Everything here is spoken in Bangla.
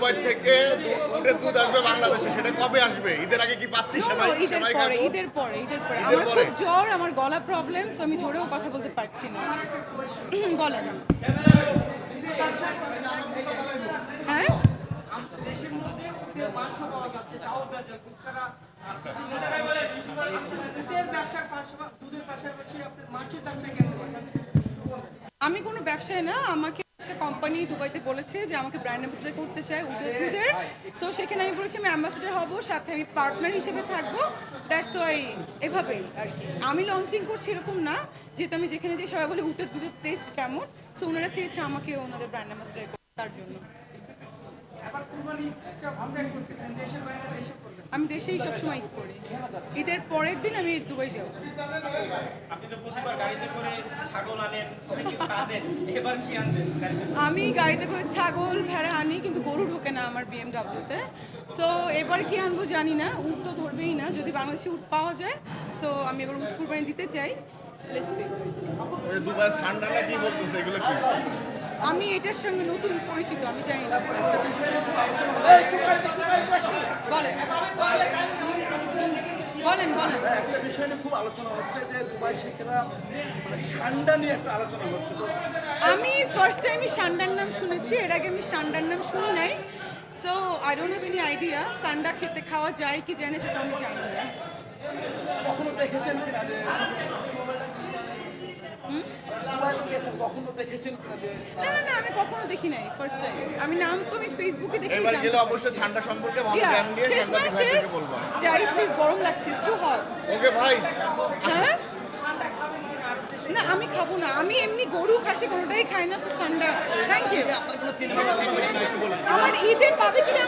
দুবাই থেকে উটের দুধ আসবে বাংলাদেশে সেটা কবে আসবে? ঈদের আগে কি পাচ্ছি সেমাই ঈদের সেমাই পরে খাব? ঈদের পরে ঈদের পরে। আমার খুব জ্বর আমার গলা প্রবলেম সো আমি জোরেও কথা বলতে পারছি না। বলেন। হ্যাঁ? আমি কোনো ব্যবসায় না আমাকে একটা কোম্পানি দুবাইতে বলেছে যে আমাকে ব্র্যান্ড অ্যাম্বাসেডার করতে চায় উদের দুধের সো সেখানে আমি বলেছি আমি অ্যাম্বাসেডার হব সাথে আমি পার্টনার হিসেবে থাকব। দ্যাটস ওয়াই এভাবেই আর কি। আমি লঞ্চিং করছি এরকম না যেহেতু আমি যেখানে যে সবাই বলে উটের দুধের টেস্ট কেমন। সো ওনারা চেয়েছে আমাকে ওনাদের ব্র্যান্ড অ্যাম্বাসেডার তার জন্য। আমি দেশেই সবসময় করি। ঈদের পরের দিন আমি দুবাই যাব। আপনি তো প্রতিবার গাড়িতে করে ছাগল আনেন। আমি গাড়িতে করে ছাগল ভেড়া আনি কিন্তু গরু ঢোকে না আমার বিএমডাব্লিউতে সো এবার কি আনব জানি না উট তো ধরবেই না যদি বাংলাদেশে উট পাওয়া যায় সো আমি এবার উট কুরবানি দিতে চাই। আমি এটার সঙ্গে নতুন পরিচিত আমি জানি না বলেন বলেন বলেন একটা বিষয় নিয়ে খুব আলোচনা হচ্ছে যে দুবাই শেখেরা মানে সান্ডা নিয়ে একটা আলোচনা হচ্ছে। তো আমি ফার্স্ট টাইমই সান্ডার নাম শুনেছি এর আগে আমি সান্ডার নাম শুনি নাই। So I don't have any idea সান্ডা খেতে খাওয়া যায় কি জানে সেটা আমি জানি না। কখনো দেখেছেন কিনা কখনো দেখেছেন না না না আমি কখনো দেখি নাই ফার্স্ট টাইম আমি নাম তো আমি ফেসবুকে দেখি এবার গেলে অবশ্যই ঠান্ডা সম্পর্কে ভালো জ্ঞান দিয়ে শেষ না সাংবাদিক ভাইদেরকে যাই প্লিজ গরম লাগছে টু হট ওকে ভাই। হ্যাঁ? না আমি খাব না। আমি এমনি গরু খাসি কোনোটাই খাই না থ্যাংক ইউ আমার ঈদে পাবে কিনা